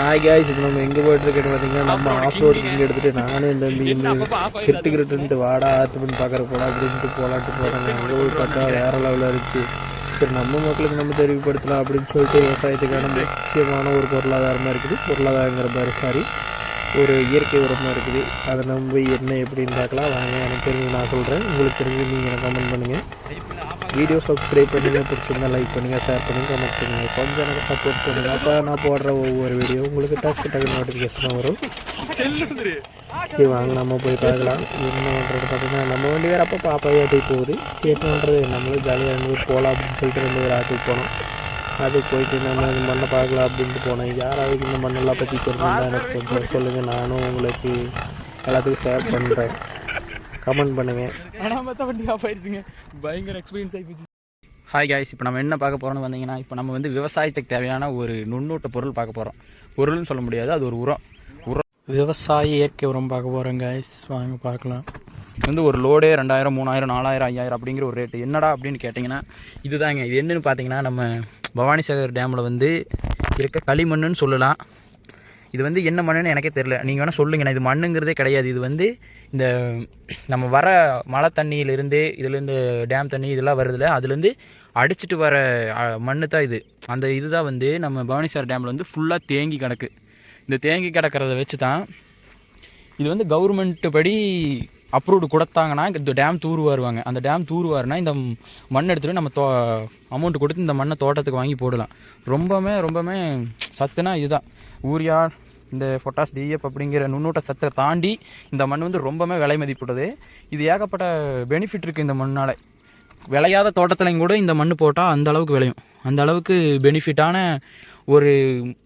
Hi guys இப்போ நம்ம எங்கே போயிட்டு இருக்கேன்னு பார்த்தீங்கன்னா நம்ம ஆஃப் ரோடு இங்கே எடுத்துகிட்டு நானும் இந்த கிரிட்டு கிரிட்டுன்ட்டு வாடா ஆத்து பண்ணி பார்க்குற போடா அப்படின்ட்டு போலான்ட்டு போகிறாங்க அங்கே போய் பார்த்தா வேறு லெவலில் இருந்துச்சு. சரி நம்ம மக்களுக்கு நம்ம தெரிவுபடுத்தலாம் அப்படின்னு சொல்லிட்டு விவசாயத்துக்கான முக்கியமான ஒரு பொருளாதாரமாக இருக்குது. பொருளாதாரங்கிற மாதிரி சாரி ஒரு இயற்கை உரமாக இருக்குது. அதை நம்பி என்ன எப்படின்னு பார்க்கலாம். வாங்க எனக்கு தெரிஞ்சு நான் சொல்கிறேன் உங்களுக்கு தெரிஞ்சு நீங்கள் எனக்கு கமெண்ட் பண்ணுங்கள் வீடியோ சப்ஸ்கிரைப் பண்ணுங்கள் பிடிச்சிருந்தால் லைக் பண்ணுங்கள் ஷேர் பண்ணுங்கள் கமெண்ட் பண்ணுங்கள் கொஞ்சம் எனக்கு சப்போர்ட் பண்ணுங்கள் அப்போ நான் போடுற ஒவ்வொரு வீடியோ உங்களுக்கு டக்கு டக்கு நோட்டிஃபிகேஷன் வரும். சரி வாங்க நம்ம போய் பார்க்கலாம். என்ன பண்ணுறது பார்த்தீங்கன்னா நம்ம வண்டி வேறு அப்போ பாப்பாவே ஆட்டுக்கு போகுது. சரி பண்ணுறது நம்மளும் ஜாலியாக இருந்து போகலாம் அப்படின்னு சொல்லிட்டு ரெண்டு பேர் ஆட்டுக்கு போனோம். அதுக்கு போயிட்டு நம்ம இந்த மண்ணை பார்க்கலாம் அப்படின்ட்டு போனேன். யாராவது இந்த மண்ணெல்லாம் பற்றி தெரிஞ்சுருந்தா எனக்கு கொஞ்சம் சொல்லுங்கள் நானும் உங்களுக்கு எல்லாத்துக்கும் ஷேர் பண்ணுறேன் கமெண்ட் பண்ணுங்கள் ஆனால் மற்ற வண்டி ஆஃப் ஆயிடுச்சுங்க. பயங்கர எக்ஸ்பீரியன்ஸ் ஹாய் காய்ஸ் இப்போ நம்ம என்ன பார்க்க போகிறோம்னு வந்தீங்கன்னா இப்போ நம்ம வந்து விவசாயத்துக்கு தேவையான ஒரு நுண்ணூட்ட பொருள் பார்க்க போகிறோம் பொருள்னு சொல்ல முடியாது அது ஒரு உரம். உரம். விவசாய இயற்கை உரம் பார்க்க போகிறேன் கைஸ் வாங்க பார்க்கலாம். வந்து ஒரு லோடே ரெண்டாயிரம் மூணாயிரம் நாலாயிரம் ஐயாயிரம் அப்படிங்கிற ஒரு ரேட்டு என்னடா அப்படின்னு கேட்டிங்கன்னா இதுதாங்க. இது என்னென்னு பார்த்தீங்கன்னா நம்ம பவானி சாகர் டேமில் வந்து இருக்க களிமண்ணுன்னு சொல்லலாம். இது வந்து என்ன மண்ணுன்னு எனக்கே தெரில நீங்கள் வேணால் சொல்லுங்கண்ணா இது மண்ணுங்கிறதே கிடையாது. இது வந்து இந்த நம்ம வர மழை தண்ணியிலேருந்து இதுலேருந்து டேம் தண்ணி இதெல்லாம் வருதுல அதுலேருந்து அடிச்சிட்டு வர மண்ணு தான் இது. அந்த இது தான் வந்து நம்ம பவானிசார் டேமில் வந்து ஃபுல்லாக தேங்கி கிடக்கு. இந்த தேங்கி கிடக்கிறத வச்சு தான் இது வந்து கவர்மெண்ட்டு படி அப்ரூவ்டு கொடுத்தாங்கன்னா இந்த டேம் தூருவாருவாங்க. அந்த டேம் தூருவாருன்னா இந்த மண் எடுத்துகிட்டு நம்ம தோ அமௌண்ட் கொடுத்து இந்த மண்ணை தோட்டத்துக்கு வாங்கி போடலாம். ரொம்பவுமே ரொம்பவுமே சத்துனா இதுதான். ஊரியா இந்த பொட்டாஸ் டிஎஃப் அப்படிங்கிற நுண்ணூட்ட சத்தை தாண்டி இந்த மண் வந்து ரொம்பவுமே விலை மதிப்புள்ளது இது ஏகப்பட்ட பெனிஃபிட் இருக்குது இந்த மண்ணால். விளையாத தோட்டத்துலையும் கூட இந்த மண் போட்டால் அந்த அளவுக்கு விளையும். அந்த அளவுக்கு பெனிஃபிட்டான ஒரு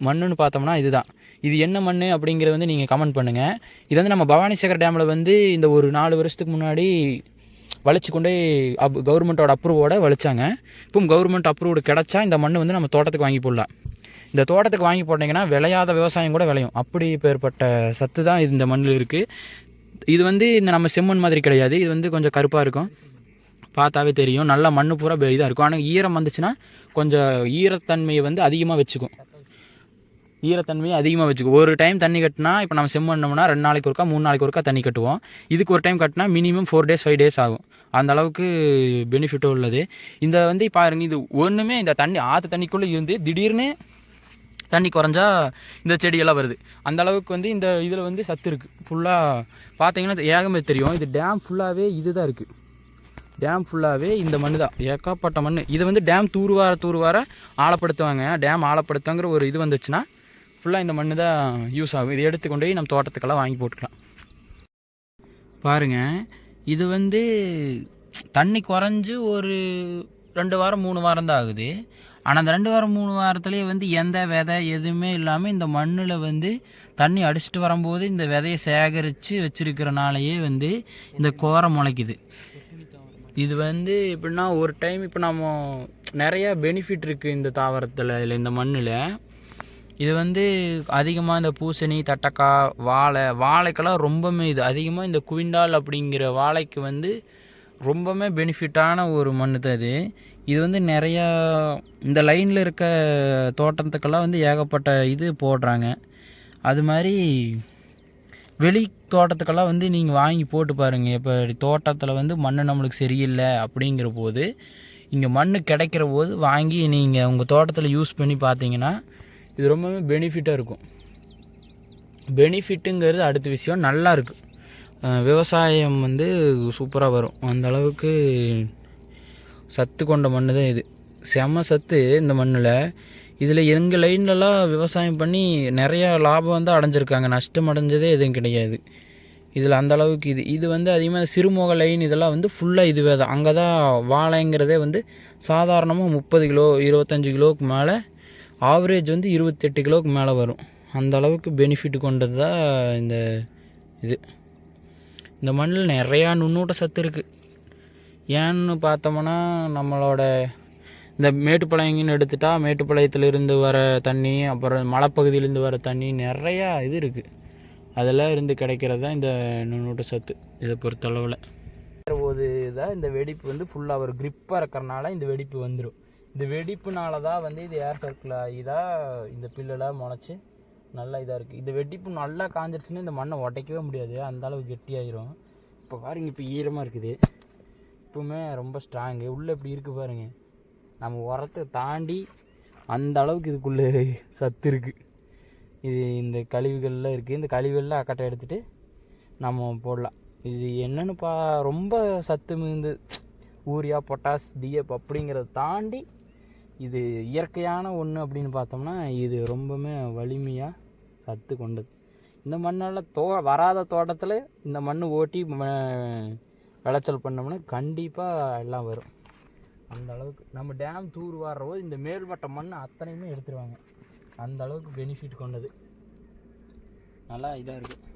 மண்ணுன்னு பார்த்தோம்னா இதுதான். இது என்ன மண் அப்படிங்கிறத வந்து நீங்கள் கமெண்ட் பண்ணுங்கள் இது வந்து நம்ம பவானி சேகர் டேமில் வந்து இந்த ஒரு நாலு வருஷத்துக்கு முன்னாடி வளைச்சி கொண்டே அப் கவர்மெண்ட்டோட அப்ரூவோட வளைச்சாங்க. இப்போ கவர்மெண்ட் அப்ரூவ்டு கிடச்சா இந்த மண் வந்து நம்ம தோட்டத்துக்கு வாங்கி போடலாம். இந்த தோட்டத்துக்கு வாங்கி போட்டிங்கன்னா விளையாத விவசாயம் கூட விளையும். அப்படி பேர்பட்ட சத்து தான் இது இந்த மண்ணில் இருக்குது இது வந்து இந்த நம்ம செம்மண் மாதிரி கிடையாது. இது வந்து கொஞ்சம் கருப்பாக இருக்கும். பார்த்தாவே தெரியும். நல்லா மண்ணு பூரா இதாக இருக்கும். ஆனால் ஈரம் வந்துச்சுன்னா கொஞ்சம் ஈரத்தன்மையை வந்து அதிகமாக வச்சுக்கும். ஈரத்தன்மையை அதிகமாக வச்சுக்கும் ஒரு டைம் தண்ணி கட்டினா இப்போ நம்ம செம்மண்ணோம்னா ரெண்டு நாளைக்கு ஒருக்கா மூணு நாளைக்கு ஒருக்கா தண்ணி கட்டுவோம். இதுக்கு ஒரு டைம் கட்டினா minimum four days five days ஆகும். அந்த அளவுக்கு பெனிஃபிட்டும் உள்ளது. இந்த வந்து பாருங்க இது ஒன்றுமே இந்த தண்ணி ஆற்று தண்ணிக்குள்ளே இருந்து திடீர்னு தண்ணி குறைஞ்சா இந்த செடியெல்லாம் வருது. அந்த அளவுக்கு வந்து இந்த இதில் வந்து சத்து இருக்குது ஃபுல்லாக பார்த்தீங்கன்னா ஏகமே தெரியும். இது டேம் ஃபுல்லாகவே இது தான் இருக்குது டேம் ஃபுல்லாகவே இந்த மண் தான். ஏக்காப்பட்ட மண் இதை வந்து டேம் தூர்வார தூர்வார ஆழப்படுத்துவாங்க. டேம் ஆழப்படுத்துங்கிற ஒரு இது வந்துச்சுன்னா ஃபுல்லாக இந்த மண் தான் யூஸ் ஆகும். இதை எடுத்து கொண்டு போய் நம்ம தோட்டத்துக்கெல்லாம் வாங்கி போட்டுக்கலாம். பாருங்க இது வந்து தண்ணி குறைஞ்சி ஒரு ரெண்டு வாரம் மூணு வாரம் தான் ஆகுது. ஆனால் அந்த ரெண்டு வாரம் மூணு வாரத்துலேயே வந்து எந்த விதை எதுவுமே இல்லாமல் இந்த மண்ணில் வந்து தண்ணி அடிச்சிட்டு வரும்போது இந்த விதையை சேகரித்து வச்சுருக்கிறனாலேயே வந்து இந்த கோரை முளைக்குது. இது வந்து எப்படின்னா ஒரு டைம் இப்போ நம்ம நிறையா பெனிஃபிட் இருக்குது இந்த தாவரத்தில் இல்லை இந்த மண்ணில். இது வந்து அதிகமாக இந்த பூசணி தட்டக்காய் வாழை வாழைக்கெல்லாம் ரொம்பவுமே இது. அதிகமாக இந்த குவிண்டால் அப்படிங்கிற வாழைக்கு வந்து ரொம்பவுமே பெனிஃபிட்டான ஒரு மண் தான் இது. இது வந்து நிறையா இந்த லைனில் இருக்க தோட்டத்துக்கெல்லாம் வந்து ஏகப்பட்ட இது போடுறாங்க. அது மாதிரி வெளி தோட்டத்துக்கெல்லாம் வந்து நீங்கள் வாங்கி போட்டு பாருங்கள் இப்போ தோட்டத்தில் வந்து மண் நம்மளுக்கு சரியில்லை அப்படிங்கிற போது இங்கே மண் கிடைக்கிற போது வாங்கி நீங்கள் உங்கள் தோட்டத்தில் யூஸ் பண்ணி பார்த்தீங்கன்னா இது ரொம்பவே பெனிஃபிட்டாக இருக்கும். பெனிஃபிட்டுங்கிறது அடுத்த விஷயம். நல்லா விவசாயம் வந்து சூப்பராக வரும். அந்த அளவுக்கு சத்து கொண்ட மண் தான் இது. செம சத்து இந்த மண்ணில். இதில் எங்கள் லைன்லலாம் விவசாயம் பண்ணி நிறையா லாபம் வந்து அடைஞ்சிருக்காங்க. நஷ்டம் அடைஞ்சதே எதுவும் கிடையாது. இதில் அந்த அளவுக்கு இது. இது வந்து அதிகமாக சிறுமுக லைன் இதெல்லாம் வந்து ஃபுல்லாக இதுவே தான். அங்கே தான் வாழைங்கிறதே வந்து சாதாரணமாக முப்பது கிலோ இருபத்தஞ்சி கிலோவுக்கு மேலே ஆவரேஜ் வந்து இருபத்தெட்டு கிலோவுக்கு மேலே வரும். அந்த அளவுக்கு பெனிஃபிட் கொண்டது தான் இந்த இது. இந்த மண்ணில் நிறையா நுண்ணூட்ட சத்து இருக்குது ஏன்னு பார்த்தோம்னா நம்மளோட இந்த மேட்டுப்பாளையங்கன்னு எடுத்துட்டால் மேட்டுப்பாளையத்துலேருந்து வர தண்ணி அப்புறம் மலைப்பகுதியிலேருந்து வர தண்ணி நிறையா இது இருக்குது அதெல்லாம் இருந்து கிடைக்கிறது தான் இந்த நுண்ணூட்ட சத்து இதை பொறுத்தளவில் போது தான் இந்த வெடிப்பு வந்து ஃபுல்லாக ஒரு க்ரிப்பாக இருக்கிறனால இந்த வெடிப்பு வந்துடும் இந்த வெடிப்புனால தான் வந்து இது ஏர் சர்க்கிள் ஆகி தான் இந்த பில்லெல்லாம் முளைச்சி நல்லா இதாக இருக்குது இந்த வெடிப்பு நல்லா காஞ்சிருச்சுன்னா இந்த மண்ணை உடைக்கவே முடியாது. அந்த அளவுக்கு கெட்டியாயிரும். இப்போ பாருங்க இப்போ ஈரமாக இருக்குது. இப்போவுமே ரொம்ப ஸ்ட்ராங்கு உள்ளே இப்படி இருக்குது பாருங்கள் நம்ம உரத்தை தாண்டி அந்த அளவுக்கு இதுக்குள்ளே சத்து இருக்குது இது இந்த கழிவுகள்லாம் இருக்குது இந்த கழிவுகள்லாம் அக்கட்டை எடுத்துகிட்டு நம்ம போடலாம். இது என்னென்னு பா ரொம்ப சத்து மிகுந்து யூரியா பொட்டாஸ் டிஎப் அப்படிங்கிறத தாண்டி இது இயற்கையான ஒன்று அப்படின்னு பார்த்தோம்னா இது ரொம்பவுமே வலிமையாக சத்து கொண்டது. இந்த மண்ணால் தோ வராத தோட்டத்தில் இந்த மண் ஓட்டி விளைச்சல் பண்ணோம்னா கண்டிப்பாக எல்லாம் வரும். அந்த அளவுக்கு நம்ம டேம் தூர் போது இந்த மேல்மட்ட மண் அத்தனையுமே எடுத்துருவாங்க. அந்த அளவுக்கு பெனிஃபிட் கொண்டது. நல்லா இதாக இருக்குது